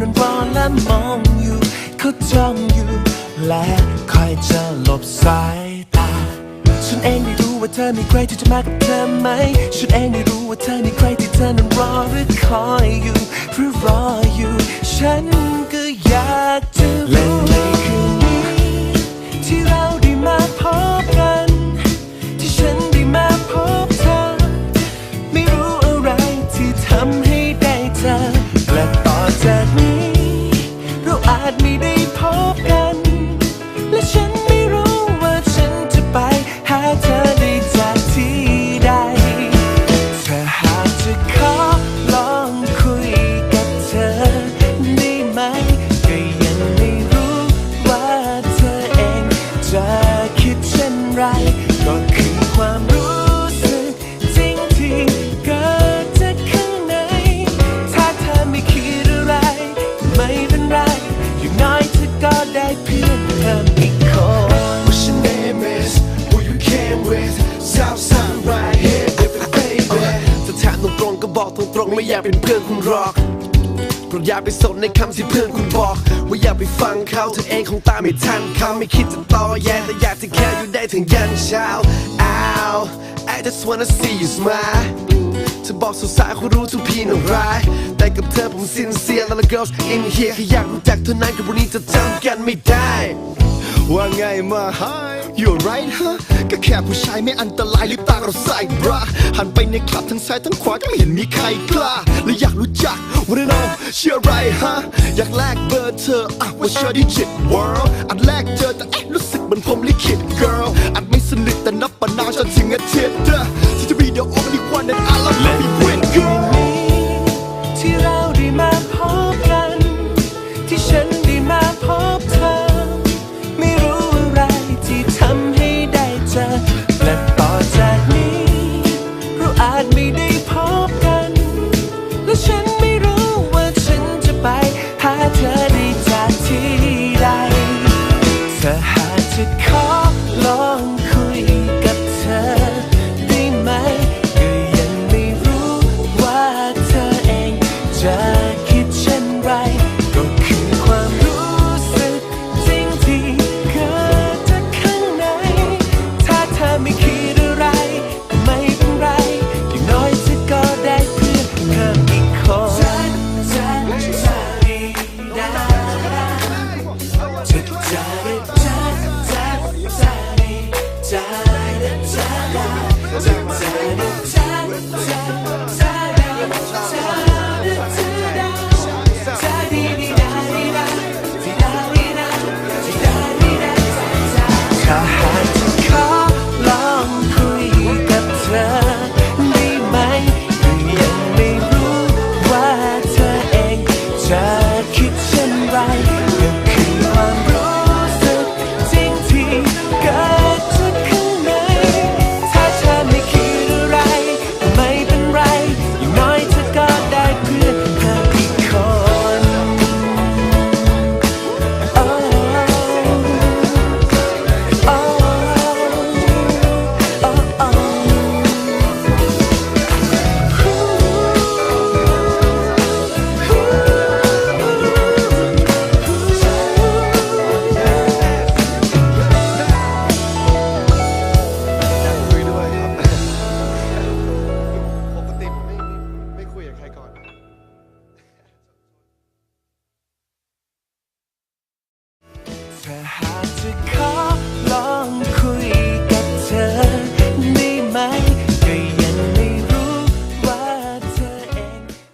นั้นรอและมองอยู่เขาจ้องอยู่ และคอยจะหลบสายตา ฉันเองไม่รู้ว่าเธอมีใครที่จะมากับเธอไหม ฉันเองไม่รู้ว่าเธอมีใครที่เธอนั้นรอหรือคอยอยู่เพื่อรออยู่ ฉันก็อยากจะรู้และในคืนนี้ที่เราได้มาพบกัน ที่ฉันได้มาพบเธอ ไม่รู้อะไรที่ทำให้ได้เธอและต่อจากนี้ เรา รงไม่อยากเป็นเพื่อนคุณหรอกเพราะอย่าไปสนในคำที่เพื่อนคุณบอก ว่าอย่าไปฟังเขาเธอเองคงตามไม่ทันเขาไม่คิดจะต่อแย่แต่อยากจะแค่อยู่ได้ถึงยันเช้า Ow I just wanna see you smile เธอบอกสาวๆเขารู้ทุกพีน่าร้ายแต่กับเธอผมสินเสียแล้ว girls in here แค่อยากรู้จักเท่านั้นกับวันนี้จะจำกันไม่ได้ ว่าไงมา Hi You're right ฮะก็แค่ผู้ชายไม่อันตรายลิปตาเราใส่บราหันไปในคลับทั้งซ้ายทั้งขวาก็ไม่เห็นมีใครกล้าและอยากรู้จัก Wanna know เชื่อไรฮะอยากแลกเบอร์เธออะว่าเชื่อดิจิต world อันแรกเจอแต่เอ๊ะรู้สึกเหมือนผมลิขิต girl อันไม่สนิทแต่นับปะนาวจนถึงอาทิตย์